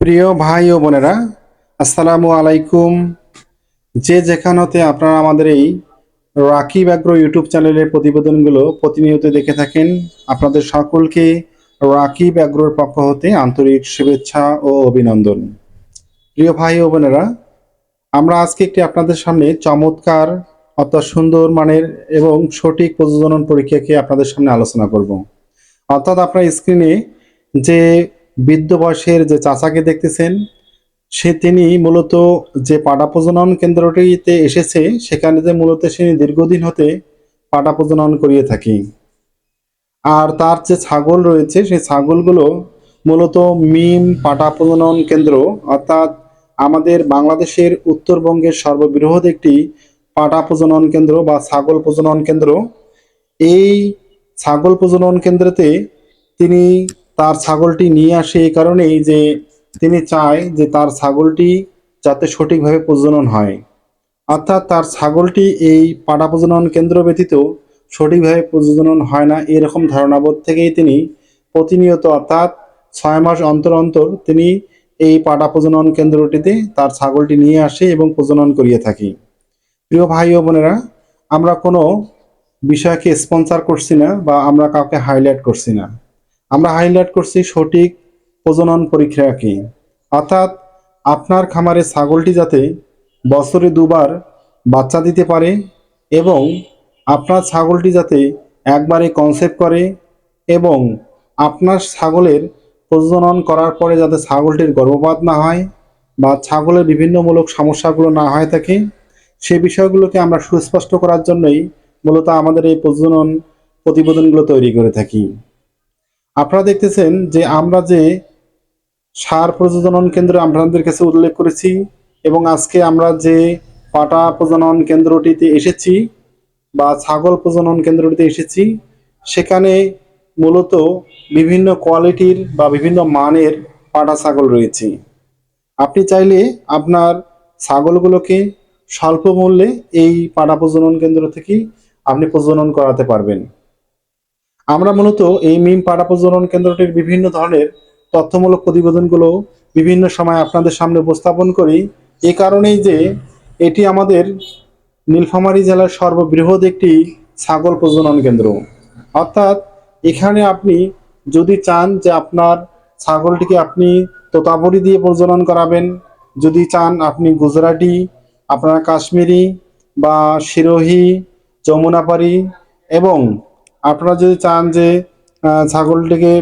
প্রিয় ভাই ও বোনেরা, আসসালামু আলাইকুম। যে যেখানতে আপনারা আমাদের এই রাকিব আগ্রো ইউটিউব চ্যানেলের প্রতিবেদনগুলো প্রতিনিয়ত দেখে থাকেন, আপনাদের সকলকে রাকিব আগ্রোর পক্ষ হতে আন্তরিক শুভেচ্ছা ও অভিনন্দন। প্রিয় ভাই ও বোনেরা, আমরা আজকে একটি আপনাদের সামনে চমৎকার অর্থাৎ সুন্দর মানের এবং সঠিক প্রযোজনন পরীক্ষাকে আপনাদের সামনে আলোচনা করব। অর্থাৎ আপনার স্ক্রিনে যে বৃদ্ধ বয়সের যে চাচাকে দেখতেছেন, সে তিনি মূলত যে পাটা প্রজনন কেন্দ্রটিতে এসেছে, সেখানে যে মূলত সে দীর্ঘদিন হতে পাটা প্রজনন করিয়ে থাকি। আর তার যে ছাগল রয়েছে, সেই ছাগলগুলো মূলত মিম পাটা প্রজনন কেন্দ্র, অর্থাৎ আমাদের বাংলাদেশের উত্তরবঙ্গের সর্ববৃহৎ একটি পাটা প্রজনন কেন্দ্র বা ছাগল প্রজনন কেন্দ্র। এই ছাগল প্রজনন কেন্দ্রতে তিনি তার ছাগলটি নিয়ে আসে এই কারণেই যে তিনি চায় যে তার ছাগলটি যাতে সঠিকভাবে প্রজনন হয়। অর্থাৎ তার ছাগলটি এই পাটা প্রজনন কেন্দ্র ব্যতীত সঠিকভাবে প্রজনন হয় না এরকম ধারণাবোধ থেকেই তিনি প্রতিনিয়ত অর্থাৎ ছয় মাস অন্তর অন্তর তিনি এই পাটা প্রজনন কেন্দ্রটিতে তার ছাগলটি নিয়ে আসে এবং প্রজনন করিয়ে থাকি। প্রিয় ভাই ও বোনেরা, আমরা কোনো বিষয়কে স্পন্সার করছি না বা আমরা কাউকে হাইলাইট করছি না। আমরা হাইলাইট করছি সঠিক প্রজনন পরীক্ষাকে অর্থাৎ আপনার খামারে ছাগলটি যাতে বছরে দুবার বাচ্চা দিতে পারে এবং আপনার ছাগলটি যাতে একবারে কনসেপ্ট করে এবং আপনার ছাগলের প্রজনন করার পরে যাতে ছাগলটির গর্ভপাত না হয় বা ছাগলের বিভিন্নমূলক সমস্যাগুলো না হয় থাকে, সে বিষয়গুলোকে আমরা সুস্পষ্ট করার জন্যই মূলত আমাদের এই প্রজনন প্রতিবেদনগুলো তৈরি করে থাকি। আপনারা দেখতেছেন যে আমরা যে সার প্রজনন কেন্দ্র আপনাদের কাছে উল্লেখ করেছি এবং আজকে আমরা যে পাটা প্রজনন কেন্দ্রটিতে এসেছি বা ছাগল প্রজনন কেন্দ্রটিতে এসেছি, সেখানে মূলত বিভিন্ন কোয়ালিটির বা বিভিন্ন মানের পাটা ছাগল রয়েছে। আপনি চাইলে আপনার ছাগলগুলোকে স্বল্প মূল্যে এই পাটা প্রজনন কেন্দ্র থেকে আপনি প্রজনন করাতে পারবেন। আমরা মূলত এই মিম পাড়া প্রজনন কেন্দ্রটির বিভিন্ন ধরনের তথ্যমূলক প্রতিবেদনগুলো বিভিন্ন সময় আপনাদের সামনে উপস্থাপন করি। এ কারণেই যে এটি আমাদের নীলফামারী জেলার সর্ববৃহৎ একটি ছাগল প্রজনন কেন্দ্র। অর্থাৎ এখানে আপনি যদি চান যে আপনার ছাগলটিকে আপনি তোতাপুরি দিয়ে প্রজনন করাবেন, যদি চান আপনি গুজরাটি, আপনার কাশ্মীরি বা সিরোহি যমুনাপাড়ি এবং আপনারা যদি চান যে ছাগলটিকে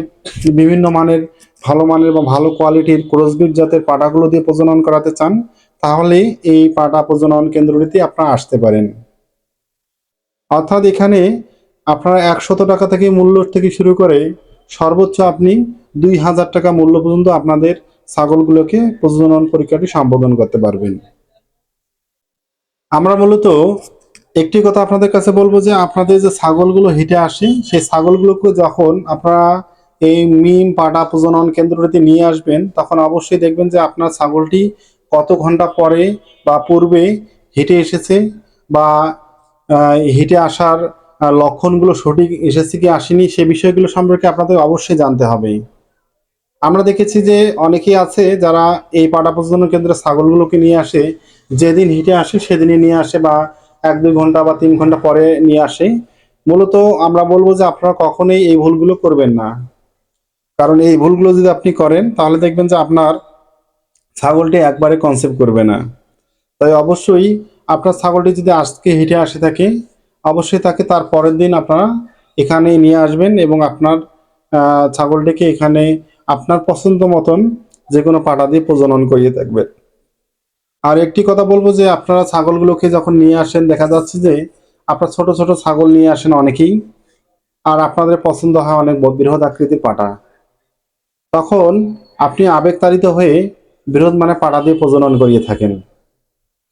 বিভিন্ন মানের, ভালো মানের বা ভালো কোয়ালিটির ক্রসবিট জাতের পাটাগুলো দিয়ে প্রজনন করাতে চান তাহলে এই পাটা প্রজনন কেন্দ্রটিতে আপনারা আসতে পারেন। অর্থাৎ এখানে আপনারা একশত টাকা থেকে মূল্য থেকে শুরু করে সর্বোচ্চ আপনি দুই হাজার টাকা মূল্য পর্যন্ত আপনাদের ছাগলগুলোকে প্রজনন পরীক্ষাটি সম্বোধন করতে পারবেন। আমরা মূলত একটি কথা আপনাদের কাছে বলব যে আপনাদের যে ছাগলগুলো হেঁটে আসে, সেই ছাগলগুলোকে যখন আপনারা এই মিম পাটা প্রজনন কেন্দ্রটিতে নিয়ে আসবেন, তখন অবশ্যই দেখবেন যে আপনার ছাগলটি কত ঘণ্টা পরে বা পূর্বে হেঁটে এসেছে বা হেঁটে আসার লক্ষণগুলো সঠিক এসেছে কি আসেনি, সে বিষয়গুলো সম্পর্কে আপনাদের অবশ্যই জানতে হবে। আমরা দেখেছি যে অনেকেই আছে যারা এই পাটা প্রজনন কেন্দ্রে ছাগলগুলোকে নিয়ে আসে, যেদিন হিটে আসে সেদিনই নিয়ে আসে বা এক, দুই ঘণ্টা বা তিন ঘণ্টা পরে নিয়ে আসে। মূলত আমরা বলব যে আপনারা কখনোই এই ভুলগুলো করবেন না। কারণ এই ভুলগুলো যদি আপনি করেন, তাহলে দেখবেন যে আপনার ছাগলটি একবারে কনসেপ্ট করবে না। তাই অবশ্যই আপনার ছাগলটি যদি আজকে হেঁটে আসে থাকে, অবশ্যই তাকে তার পরের দিন আপনারা এখানে নিয়ে আসবেন এবং আপনার ছাগলটিকে এখানে আপনার পছন্দ মতন যে কোনো পাটা দিয়ে প্রজনন করিয়ে থাকবেন। আর একটি কথা বলব যে আপনারা ছাগলগুলোকে যখন নিয়ে আসেন, দেখা যাচ্ছে যে আপনার ছোট ছোট ছাগল নিয়ে আসেন অনেকেই, আর আপনাদের পছন্দ হয় অনেক বৃহৎ আকৃতির পাটা। তখন আপনি আবেগ আবেগতাড়িত হয়ে বৃহৎ মানে পাটা দিয়ে প্রজনন করিয়ে থাকেন।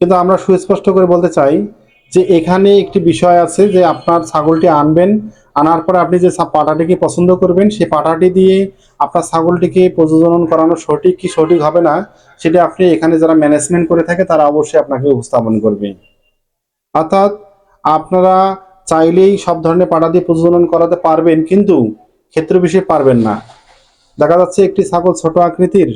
কিন্তু আমরা সুস্পষ্ট করে বলতে চাই যে এখানে একটি বিষয় আছে যে আপনার ছাগলটি আনবেন আনার পরে আপনি যে পাটাটিকে পছন্দ করবেন, সেই পাটাটি দিয়ে আপনার ছাগলটিকে প্রজনন করানো সঠিক কি সঠিক হবে না, সেটা আপনি এখানে যারা ম্যানেজমেন্ট করে থাকে, তারা অবশ্যই আপনাকে উপস্থাপন করবে। অর্থাৎ আপনারা চাইলেই সব ধরনের পাটা দিয়ে প্রজনন করাতে পারবেন, কিন্তু ক্ষেত্র বিশেষে পারবেন না। দেখা যাচ্ছে একটি ছাগল ছোট আকৃতির,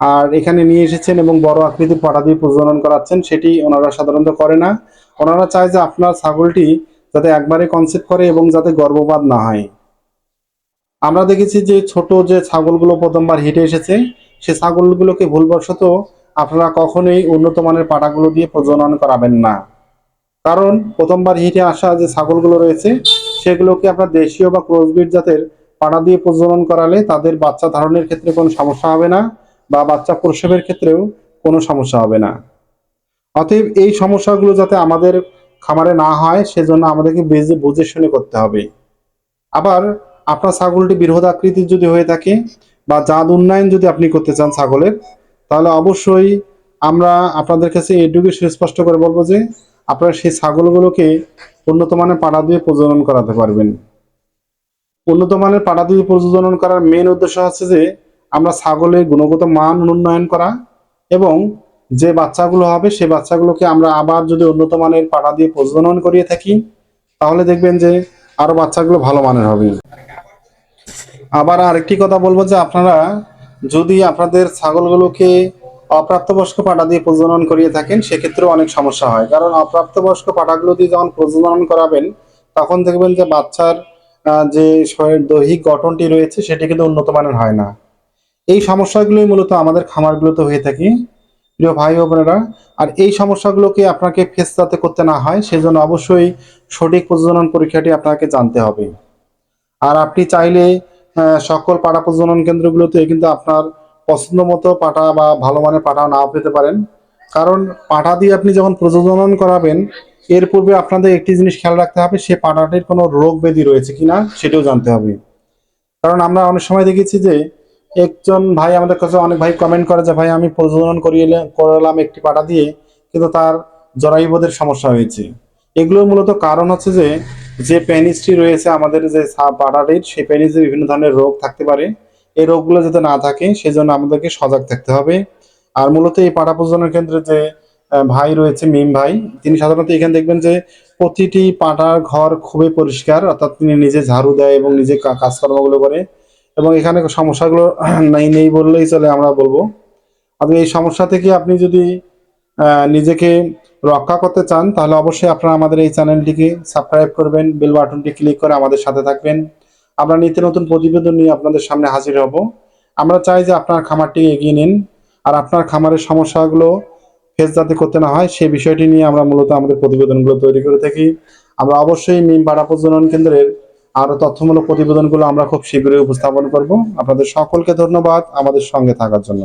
আর এখানে নিয়ে এসেছেন এবং বড় আকৃতির পাটা দিয়ে প্রজনন করাচ্ছেন, সেটি ওনারা সাধারণত করে না। ওনারা চায় যে আপনার ছাগলটি যাতে একবারে কনসেপ্ট করে এবং যাতে গর্ভপাত না হয়। আমরা দেখেছি যে ছোট যে ছাগলগুলো প্রথমবার হেঁটে এসেছে, সে ছাগলগুলোকে ভুলবশত আপনারা কখনোই উন্নত মানের পাটাগুলো দিয়ে প্রজনন করাবেন না। কারণ প্রথমবার হিটে আসা যে ছাগলগুলো রয়েছে, সেগুলোকে আপনার দেশীয় বা ক্রসবিট জাতের পাটা দিয়ে প্রজনন করালে তাদের বাচ্চা ধারণের ক্ষেত্রে কোনো সমস্যা হবে না বা বাচ্চা প্রসবের ক্ষেত্রেও কোনো সমস্যা হবে না। অতএব এই সমস্যাগুলো যাতে আমাদের খামারে না হয়, সেজন্য আমাদেরকে বেজে বুঝে শুনে করতে হবে। আবার আপনার ছাগলটি বৃহৎ আকৃতির যদি হয়ে থাকে বা জাত উন্নয়ন যদি আপনি করতে চান ছাগলের, তাহলে অবশ্যই আমরা আপনাদের কাছে এটুকু সুস্পষ্ট করে বলব যে, আপনারা সেই ছাগলগুলোকে উন্নত মানের পাড়া দিয়ে প্রজনন করাতে পারবেন। উন্নত মানের পাড়া দিয়ে প্রজনন করার মেন উদ্দেশ্য হচ্ছে যে, আমরা ছাগলের গুণগত মান উন্নয়ন করা এবং যে বাচ্চাগুলো হবে সেই বাচ্চাগুলোকে আমরা আবার যদি উন্নত মানের পাড়া দিয়ে প্রজনন করিয়ে থাকি, তাহলে দেখবেন যে আরও বাচ্চাগুলো ভালো মানের হবে। আবার আরেকটি কথা বলব যে আপনারা যদি আপনাদের ছাগলগুলোকে অপ্রাপ্তবয়স্ক পাটা দিয়ে প্রজনন করিয়ে থাকেন, সেক্ষেত্রেও অনেক সমস্যা হয়। কারণ অপ্রাপ্তবয়স্ক পাটাগুলো দিয়ে যখন প্রজনন করাবেন, তখন দেখবেন যে বাচ্চার যে দৈহিক গঠনটি রয়েছে, সেটি কিন্তু উন্নত মানের হয় না। এই সমস্যাগুলোই মূলত আমাদের খামারগুলোতে হয়ে থাকে। প্রিয় ভাই ও বোনেরা, আর এই সমস্যাগুলোকে আপনাকে ফেস যাতে করতে না হয়, সেজন্য অবশ্যই সঠিক প্রজনন পরীক্ষাটি আপনাকে জানতে হবে। আর আপনি চাইলে সকল পাটা প্রজনন কেন্দ্রগুলোতে কিন্তু আপনার পছন্দ মতো পাটা বা ভালো মানের পাটা নাও পেতে পারেন। কারণ পাটা দিয়ে আপনি যখন প্রজনন করাবেন, এর পূর্বে আপনাদের একটি জিনিস খেয়াল রাখতে হবে, সে পাটাটির কোনো রোগ ব্যাধি রয়েছে কিনা, সেটাও জানতে হবে। কারণ আমরা অনেক সময় দেখেছি যে একজন ভাই আমাদের কাছে অনেক ভাই কমেন্ট করে যে, ভাই, আমি প্রজনন করিয়ে করালাম একটি পাটা দিয়ে, কিন্তু তার জরায়ুবোধের সমস্যা হয়েছে। এগুলোর মূলত কারণ হচ্ছে যে যে পেনিসটি রয়েছে আমাদের যে পাটাটির সেই পেনিসে বিভিন্ন ধরনের রোগ থাকতে পারে। এই রোগগুলো যাতে না থাকে, সেজন্য আমাদেরকে সজাগ থাকতে হবে। আর মূলত এই পাটা প্রজনন কেন্দ্রে যে ভাই রয়েছে, মিম ভাই, তিনি সাধারণত এখানে দেখবেন যে, প্রতিটি পাটার ঘর খুবই পরিষ্কার, অর্থাৎ তিনি নিজে ঝাড়ু দেয় এবং নিজে কাজকর্মগুলো করে। এবং এখানে সমস্যাগুলো নেই নেই বললেই চলে, আমরা বলব। আপনি এই সমস্যা থেকে আপনি যদি নিজেকে রক্ষা করতে চান, তাহলে অবশ্যই আপনারা আমাদের এই চ্যানেলটিকে সাবস্ক্রাইব করবেন, বেল বাটনটি ক্লিক করে আমাদের সাথে থাকবেন। আমরা নিত্য নতুন প্রতিবেদন নিয়ে আপনাদের সামনে হাজির হব। আমরা চাই যে আপনার খামারটি এগিয়ে নিন, আর আপনার খামারের সমস্যাগুলো ফেস যাতে করতে না হয়, সেই বিষয়টি নিয়ে আমরা মূলত আমাদের প্রতিবেদনগুলো তৈরি করে থাকি। আমরা অবশ্যই মিম পাড়া প্রজনন কেন্দ্রের আরও তথ্যমূলক প্রতিবেদনগুলো আমরা খুব শীঘ্রই উপস্থাপন করব। আপনাদের সকলকে ধন্যবাদ আমাদের সঙ্গে থাকার জন্য।